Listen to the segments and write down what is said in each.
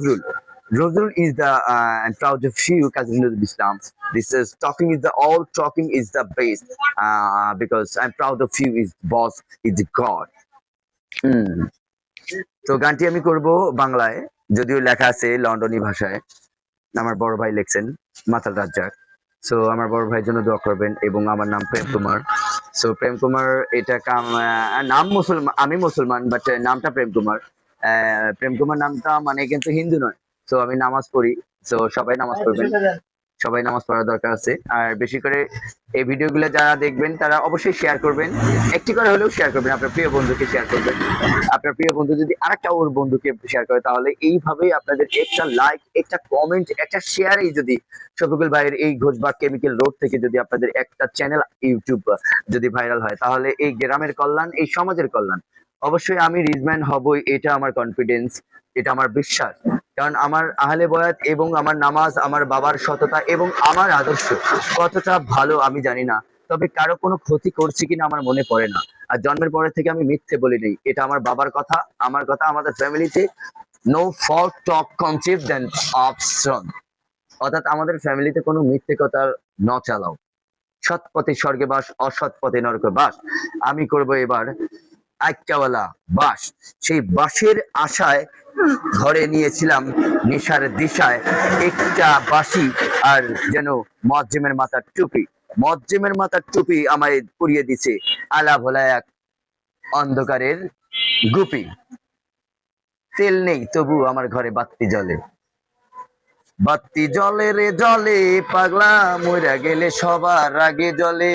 Rule. Rule is the uh, and proud of you, Cousin of Islam. This is talking is the all talking is the base uh, because I'm proud of you. Is boss is the God. তো গানটি আমি করব বাংলায় যদিও লেখা আছে লন্ডনী ভাষায় আমার বড় ভাই লিখছেন মাতাল রাজ্জাক সো আমার বড় ভাইয়ের জন্য দোয়া করবেন এবং আমার নাম প্রেম কুমার সো প্রেম কুমার এটা কাম নাম মুসলমান আমি মুসলমান বাট নামটা প্রেম কুমার প্রেম কুমার নামটা মানে কিন্তু হিন্দু নয়। তো আমি নামাজ পড়ি। তো সবাই নামাজ পড়বেন। সবাই নামাজ পড়ার দরকার আছে। আর বেশি করে এই ভিডিওগুলো যারা দেখবেন তারা অবশ্যই শেয়ার করবেন। একটি করে হলেও শেয়ার করবেন আপনার প্রিয় বন্ধুকে শেয়ার করবেন। আপনার প্রিয় বন্ধু যদি আরেকটা ওর বন্ধুকে শেয়ার করে তাহলে এইভাবেই আপনাদের একটা লাইক একটা কমেন্ট একটা শেয়ারেই যদি শফিকুল ভাইয়ের এই ঘোষবাগ কেমিক্যাল রোড থেকে যদি আপনাদের একটা চ্যানেল ইউটিউব যদি ভাইরাল হয় তাহলে এই গ্রামের কল্যাণ এই সমাজের কল্যাণ অবশ্যই আমি রিজম্যান হবই, এটা আমার কনফিডেন্স এটা আমার বিশ্বাস। কারণ আমার আহলে বয়াত এবং আমার নামাজ, আমার বাবার সততা এবং আমার আদর্শ কতটা ভালো আমি জানি না। তবে কারও কোনো ক্ষতি করছি কিনা আমার মনে পড়ে না। আর জন্মের পরে থেকে আমি মিথ্যে বলি নেই। এটা আমার বাবার কথা, আমার কথা, আমাদের ফ্যামিলিতে no fall talk concept then option অর্থাৎ আমাদের ফ্যামিলিতে কোনো মিথ্যে কথা ন চালাও। সৎ পথে স্বর্গে বাস, অসৎ পথে নরকে বাস। আমি করব এবার আইক্যাওয়ালা বাস। সেই বাসের আশায় ঘরে নিয়েছিলাম নেশার দিশায় একটা বাসি আর যেন মজ্জেমের মাথার টুপি। মজ্জেমের মাথার টুপি আমায় পুড়িয়ে দিছে আলা ভোলা এক অন্ধকারের গুপি। তেল নেই, তবু আমার ঘরে বাত্তি জলে বাত্তি জলে রে জলে পাগলা মইরা গেলে সবার আগে জলে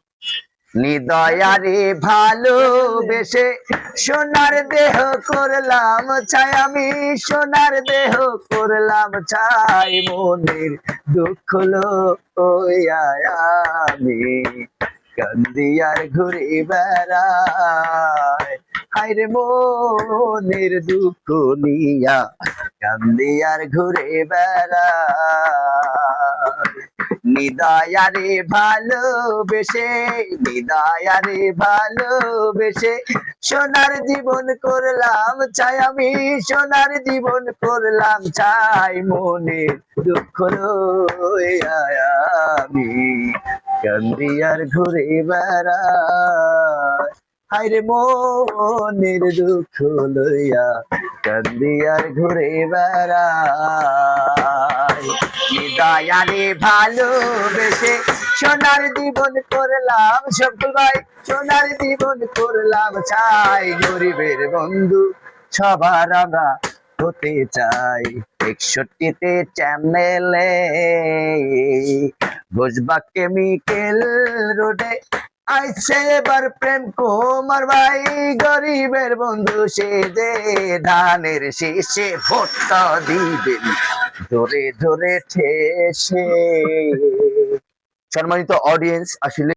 নিদয়ারে ভালোবেসে সোনার দেহ করলাম ছাই আমি, সোনার দেহ করলাম ছাই মনের দুঃখ আমি। কান্দিয়ার ঘুরে বেড়াই হাইরে মনের দুঃখ নিয়া কান্দিয়ার ঘুরে বেড়াই নিদয়ারে ভালোবেসে নিদয়ারে ভালোবেসে সোনার জীবন করলাম চাই আমি, সোনার জীবন করলাম চাই মনে দুঃখ আমি। কান্দিয়ার ঘুরে বেড়াই হাইরে মনের দুঃখ লইয়া কান্দিয়ার ঘুরে বেড়াই দয়ারে ভালোবেসে সোনার জীবন করলাম সকল সোনার জীবন করলাম চাই গরিবের বন্ধু, সবার আমরা হতে চাই। একষট্টিতে চ্যানেলে রোডে। এবার প্রেম কুমার ভাই, গরিবের বন্ধু, সে যে ধানের শেষে ভোটটা দিবেন। ধরে ধরে ঠেসে। সম্মানিত অডিয়েন্স আসলে